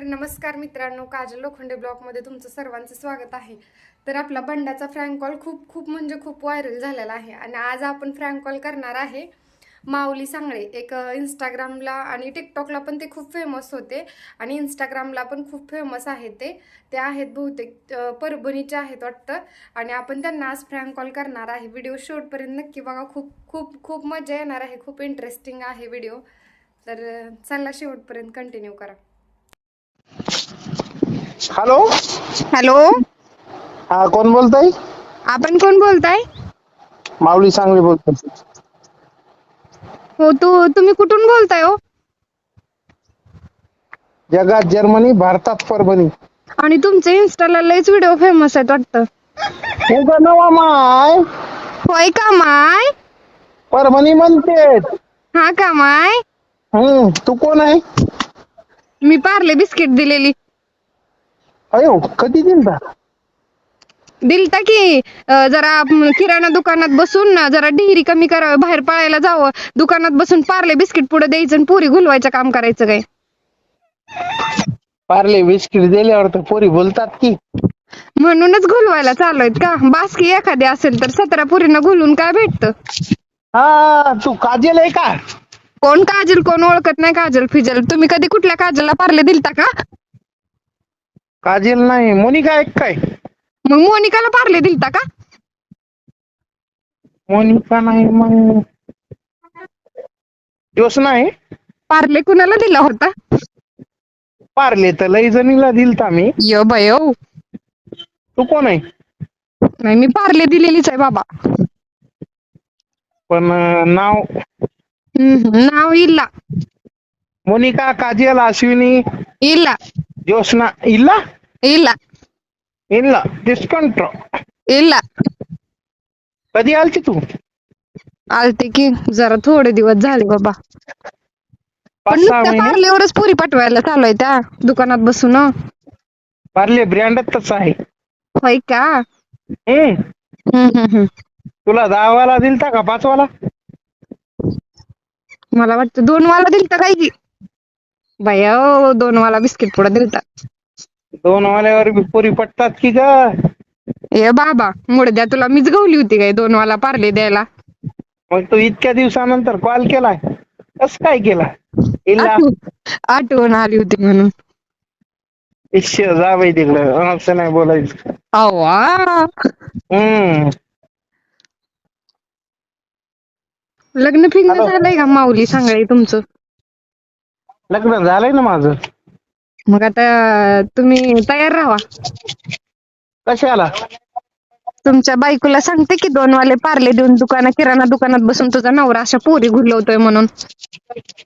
तर नमस्कार मित्रांनो. काजल लोखंडे ब्लॉगमध्ये तुमचं सर्वांचं स्वागत आहे. तर आपला बंडाचा फ्रँक कॉल खूप खूप म्हणजे खूप व्हायरल झालेला आहे. आणि आज आपण फ्रँक कॉल करणार आहे माऊली सांगळे. एक इंस्टाग्रामला आणि टिकटॉकला पण ते खूप फेमस होते. आणि इंस्टाग्रामला पण खूप फेमस आहेत ते. ते आहेत बहुतेक परभणीचे आहेत वाटतं. आणि आपण त्यांना आज फ्रँक कॉल करणार आहे. व्हिडिओ शेवटपर्यंत नक्की बघा. खूप खूप खूप मजा येणार आहे. खूप इंटरेस्टिंग आहे व्हिडिओ. तर चला शेवटपर्यंत कंटिन्यू करा. हॅलो? हॅलो? हा कोण बोलताय? आपण कोण बोलताय? माऊली सांगली बोलतोय. हो तू तुम्ही कुठून बोलताय हो? जगात जर्मनी भारतात परभणी. आणि तुमचे इन्स्टाला लयच व्हिडिओ फेमस आहेत वाटतं. नवा माय. होय का माय? परभणी म्हणते हा का माय? हम्म तू कोण आहे? मी पार्ले बिस्किट दिलेली. अयो कधी दिलता? दिलता की अं, जरा किराणा दुकानात बसून ना जरा डिहिरी कमी करावं बाहेर पळायला जावं. दुकानात बसून पार्ले बिस्किट पुढे द्यायचं आणि पुरी घुलवायचं काम करायचं काय? पार्ले बिस्किट दिल्यावर तर पोरी बोलतात की. म्हणूनच घुलवायला चालू आहेत का? बासकी एखादी असेल तर सतरा पुरीनं घुलून काय भेटतं? हा तू काजल आहे का? कोण काजल कोण ओळखत नाही काजल फिजल. तुम्ही कधी कुठल्या काजलला पार्ले दिलता का? काजल नाही मोनिका आहे काय? मग मोनिकाला पार्ले दिलता का? मोनिका नाही मग दिवस नाही पार्ले कुणाला दिला होता? पार्ले तर लई जणीला दिलता मी. यो बयो तू कोण आहे? नाही मी पार्ले दिलेलीच आहे बाबा. पण अं, नाव? हम्म, नाव इल्ला. मोनिका काजल अश्विनी? इल्ला. ज्योत्स्ना इल्ला इल्ला इल्ला डिस्काउंट इल्ला कधी आलती तू आलते की जरा थोडे दिवस झाले बाबा पण पाच सहा नुसत्या महिने पार्लेवरच पुरी पाठवायला चालू आहे त्या दुकानात बसून. पार्ले ब्रँडच आहे होय का हम्म हम्म, हम्म, हम्म. तुला दहावाला दिलता का पाचवाला मला वाटतं दोन वाला दिलता काय की बाया दोन वाला बिस्किट पुढे दिलता. दोन वाल्यावर बी पोरी पटतात की ग? ए बाबा मुडद्या तुला मीच गवली होती काय दोन वाला पार्ले द्यायला? मग तू इतक्या दिवसानंतर कॉल केलाय. कस काय केला? इल्ला. आठव- आठवण आली होती म्हणून. इश्य जा बाई तिकडं असं नाही बोलायचं. अवा हम्म. लग्न फिग्न. झालंय का माऊली सांगाय तुमचं? लग्न झालंय ना माझं. मग आता तुम्ही तयार राहा. कशाला? तुमच्या बायकोला सांगते की दोन वाले पार्ले देऊन दुकाना किराणा दुकानात बसून तुझा नवरा अशा पोरी घुलवतोय म्हणून.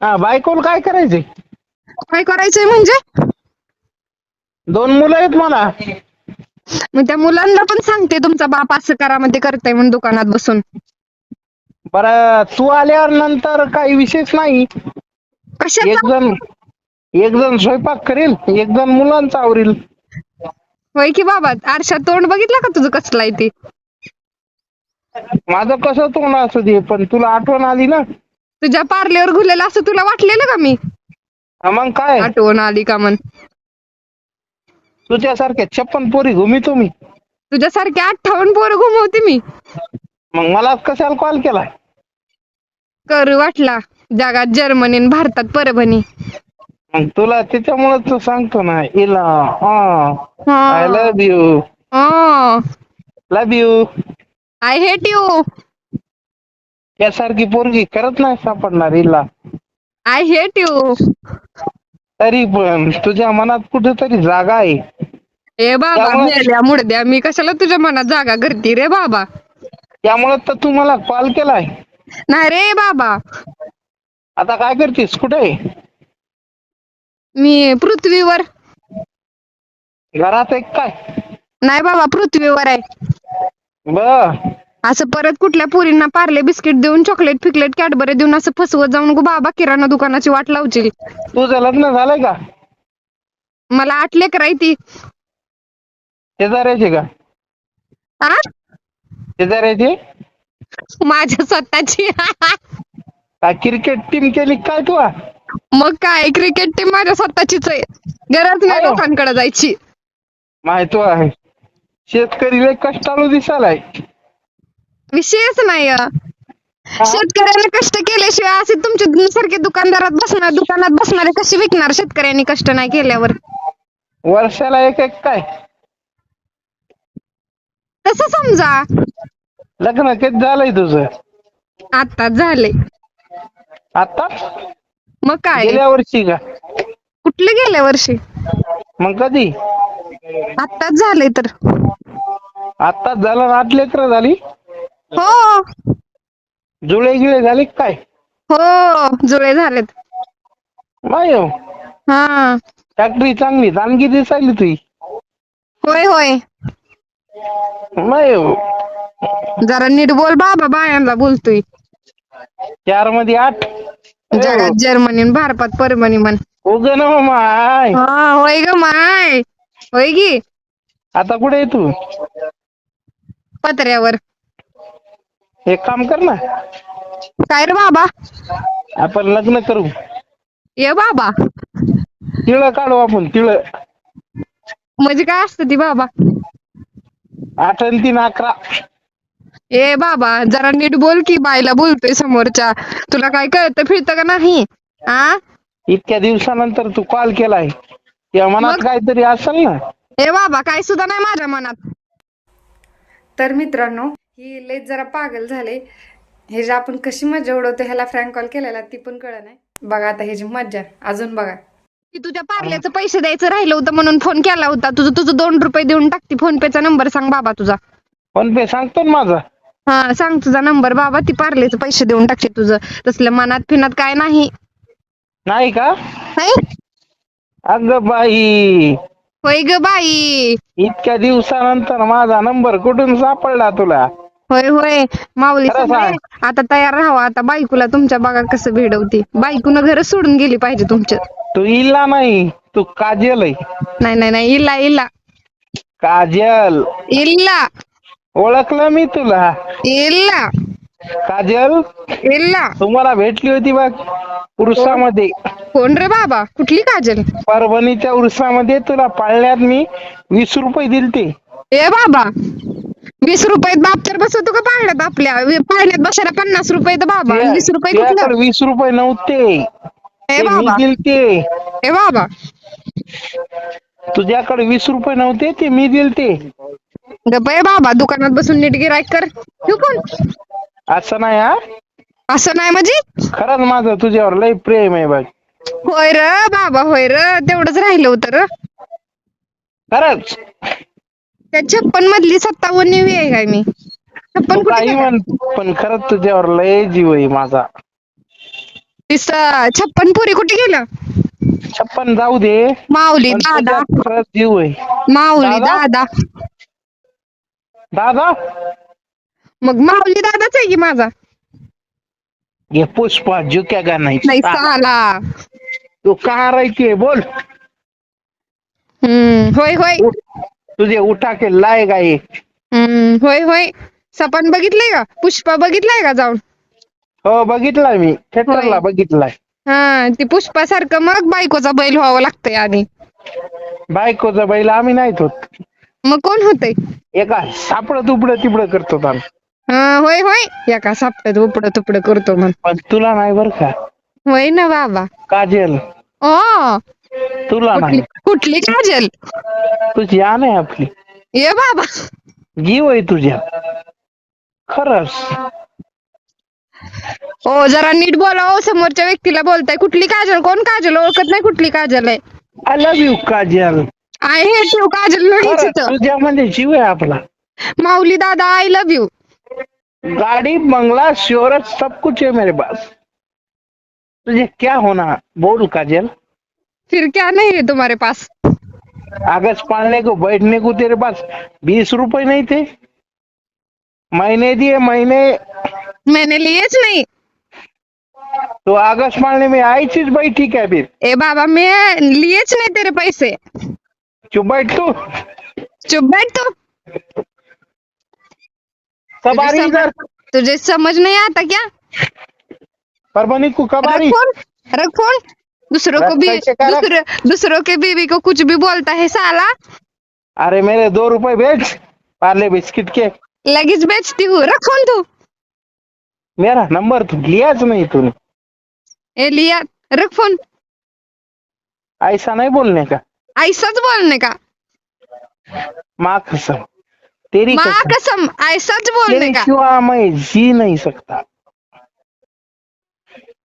हा बायकोला काय करायचंय? काय करायचंय म्हणजे? दोन मुलं आहेत मला. मग त्या मुलांना पण सांगते तुमचा बाप असं करा मध्ये करताय म्हणून दुकानात बसून. बर तू आल्यावर नंतर काही विशेष नाही. एक कशाचा जण एक जण स्वयंपाक करेल एक जण मुलांचा आवरील. होय की बाबा आरशात तोंड बघितलं का तुझं कसलं आहे ते? माझं कसं तोंड असू दे पण तुला आठवण आली ना? तुझ्या पार्लेवर घुलेलं असं तुला वाटलेलं का मी? हा मग काय? आठवण आली का म्हण. तुझ्यासारख्या छप्पन पोरी घुमितो मी तुझ्यासारखे अठ्ठावन्न पोरं घुमवते मी. मग मला कशाला कॉल? केलाय करू वाटला. जगात जर्मनी आणि भारतात परभणी. मग तुला त्याच्यामुळे तू सांगतो ना इला I love you love you I hate you यासारखी पोरगी करत नाही सापडणार इला आय हेट यू तरी पण तुझ्या मनात कुठेतरी जागा आहे. ए बाबा त्यामुळे- मेल्या मुडद्या मी कशाला तुझ्या मनात जागा करते रे बाबा? त्यामुळे तर तू मला कॉल केलाय. नाही रे बाबा. आता काय करतेस? कुठे मी पृथ्वीवर. घरात एक काय? नाही बाबा पृथ्वीवर आहे. बर. असं परत कुठल्या पोरींना पार्ले बिस्किट देऊन चॉकलेट फिकलेट कॅडबरे देऊन असं फसवत जाऊन गो बाबा किराणा दुकानाची वाट लावशील. तुझं लग्न झालंय का? मला आठ लेकर आहे ती. शेजाऱ्याचे का? आ? शेजाऱ्याचे? माझ्या स्वतःची. काय क्रिकेट टीम केली काय तू? मग काय क्रिकेट टीम माझ्या स्वतःचीच आहे. गरज नाही अयो. लोकांकडे जायची. माहितो आहे. शेतकरी लय कष्टाळू दिसालाय. विषयच नाही अ. शेतकऱ्याने कष्ट केल्याशिवाय असे तुमच्या सारखे दुकानदारात बसणार दुकानात बसणारे कसे विकणार? शेतकऱ्यांनी कष्ट नाही केल्यावर. वर्षाला एक एक काय? तसं समजा. लग्न कधी झालंय तुझं? आता झाले आता मग काय? गेल्या वर्षी का? कुठले गेल्या वर्षी? मग कधी? आताच झाले तर. आताच झालं आठ लेकरं झाली? हो. जुळे गिळे झाले का काय? हो जुळे झालेत. नाही हो. हा. फॅक्टरी चांगली चांगली दिसायली तुझी होय होय. नाही हो. जरा नीट बोल बाबा बायांना बोलतोय. चारमध्ये आठ. जगात जर्मनी भारतात परभणी म्हण. उग ना माय. हा होय ग माय. होय गी आता कुठे आहे तू? पत्र्यावर. एक काम कर ना. काय रे बाबा? आपण लग्न करू. ये बाबा. तिळ काढू आपण तिळ. म्हणजे काय असतं ती बाबा? आठ आणि तीन अकरा. ए बाबा जरा नीट बोल की बायला बोलतोय समोरच्या. तुला काय कळतं फिरतं का नाही? आ? इतक्या दिवसानंतर तू कॉल केलाय. या मनात मग? काहीतरी असेल ना? ए बाबा काय सुद्धा नाही माझ्या मनात. तर मित्रांनो ही लेट जरा पागल झाले. हे जे आपण कशी मजा उडवतो ह्याला फ्रँक कॉल केलेला ती पण कळ नाही. बघा आता ह्याची मज्जा अजून बघा. की तुझ्या पार्ल्याचं पैसे द्यायचं राहिलं होतं म्हणून फोन केला होता. तुझं तुझं दोन रुपये देऊन टाकते फोन पेचा नंबर सांग बाबा तुझा. फोन पे सांगतो ना माझा. हा सांग तुझा नंबर बाबा ती पार्लेचे पैसे देऊन टाकते तुझं. तसलं मनात फिनात काय नाही. नाही का? नाही? अगं बाई. होय ग बाई. इतक्या दिवसानंतर माझा नंबर कुठून सापडला तुला? होय होय. माऊली खरं सांग. आता तयार राहावा. आता बायकोला तुमच्या बघा कसं भेडवते. बायकोनं घर सोडून गेली पाहिजे तुमच्या. तू इल्ला नाही तू काजल आहे. नाही नाही नाही. इल्ला इल्ला. काजल. इल्ला. ओळखलं मी तुला. इल्ला. काजल इल्ला. तुम्हाला भेटली होती बघ उरसामध्ये. कोण रे बाबा? कुठली काजल? परभणीच्या उरसामध्ये तुला पाळण्यात मी वीस रुपये दिलते. ए बाबा वीस रुपयात बाप तर बसवतो का पाळण्यात आपल्या? वी- पाळण्यात बसायला पन्नास रुपये तर बाबा. आणि वीस रुपये कुठलं? वीस रुपये नव्हते. ए ते मी बाबा. दिलते. ए बाबा. तुझ्याकडे वीस रुपये नव्हते ते मी दिलते. गप्प ए बाबा दुकानात बसून नीट गिरायक कर. ठेवू पण असं नाही हा? असं नाही म्हणजे? खरंच माझं तुझ्यावर लय प्रेम आहे बघ होय र बाबा होय र. तेवढंच राहिलं होतं र. खरंच? त्या छप्पन मधली सत्तावन्नवी आहे काय मी? छप्पन तू कुठे काही गेलं? म्हण पण खरंच तुझ्यावर लय जीव आहे माझा. ती स- छप्पन पुरी कुठे गेलं? छप्पन जाऊ दे माऊली पण दादा. तुझ्यात खरंच जीव आहे. माऊली दादा? दादा. दादा? मग माऊली दादाच आहे की माझा? ये पुष्पा झुक्या का नाही नाही साला. तू कहा रहती है बोल. हम्म होय होय. उठ. तुझे उठा के लाए ये हम्म होय होय. सपान बघितलंय का? पुष्पा बघितलाय का जाऊन? हो बघितलाय मी. थिएटरला होय. बघितलाय. हा ती पुष्पा सारखं मग बायकोचा बैल व्हावं लागतंय आधी. बायकोचा बैल आम्ही नाहीत होत. मग कोण होतंय? एका सापडं तुपडं तिपडं करतो आम्ही. हा होय होय. एका सापट्यात उपडं तुपडं करतो पण तुला नाही बर का? होय ना बाबा. काजल. ओ. तुला कुठली नाही. कुठली काजल? तुझी आण आहे आपली. ये बाबा. जीव आहे तुझ्या. खरंच. ओ जरा नीट बोला ओ समोरच्या व्यक्तीला बोलताय. कुठली काजल? कोण काजल? ओळखत नाही कुठली काजल आहे? I love you Kajal. I you Kajal खरंच इथं तुझ्यामध्ये जीव आहे आपला. माऊली दादा आय लव्ह यू गाड़ी बंगला शोहरत सब कुछ है मेरे पास. तुझे क्या होना बोल काजल. फिर क्या नहीं है तुम्हारे पास? कागज़ पालने को बैठने को तेरे पास बीस रुपए नहीं थे? महीने दिए महीने। मैंने लिएच नहीं। तो आगस्ट पालने में आई चीज़ बैठी क्या फिर? ए बाबा मैं लिएच नहीं तेरे पैसे। चुप बैठ तू। चुप बैठ तू। कब आ रही इधर? तुझे समझ नहीं आता क्या? परभनी को कब आ रख रही? फ़ोन रख फ़ोन। दूसरों को भी। दूसरे दूसरों के बीवी को कुछ भी बोलता है साला। अरे मेरे दो रुपए बेच पार्ले बिस्किट के। लगेच बेचती हूँ रख फ़ोन तू। मेरा नंबर तो लियाच नहीं तूने? ए लिया। रख फ़ोन। ऐसा नहीं बोलने का। ऐसाच बोलने का? माँ कसम. तेरी माँ कसम. कसम ऐसाच बोलने तेरे का? सिवा मैं जी नहीं सकता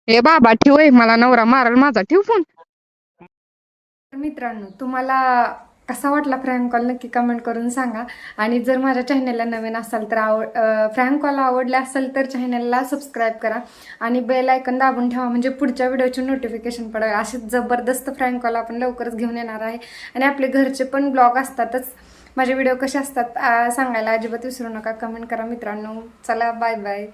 ए बाबा ठेव हे, मला नवरा मारल माझा ठेव फोन तर मित्रांनो तुम्हाला कसा वाटला फ्रँक कॉल नक्की कमेंट करून सांगा. आणि जर माझ्या चॅनलला नवीन असाल तर आवड फ्रँक कॉल आवडला असेल तर चॅनलला सबस्क्राईब करा. आणि बेल आयकन दाबून ठेवा. म्हणजे पुढच्या व्हिडिओचे नोटिफिकेशन पडावे असे जबरदस्त फ्रँक कॉल आपण लवकरच घेऊन येणार आहे. आणि आपले घरचे पण ब्लॉग असतातच. माझे व्हिडिओ कसे असतात सांगायला अजिबात विसरू नका. कमेंट करा मित्रांनो. चला बाय बाय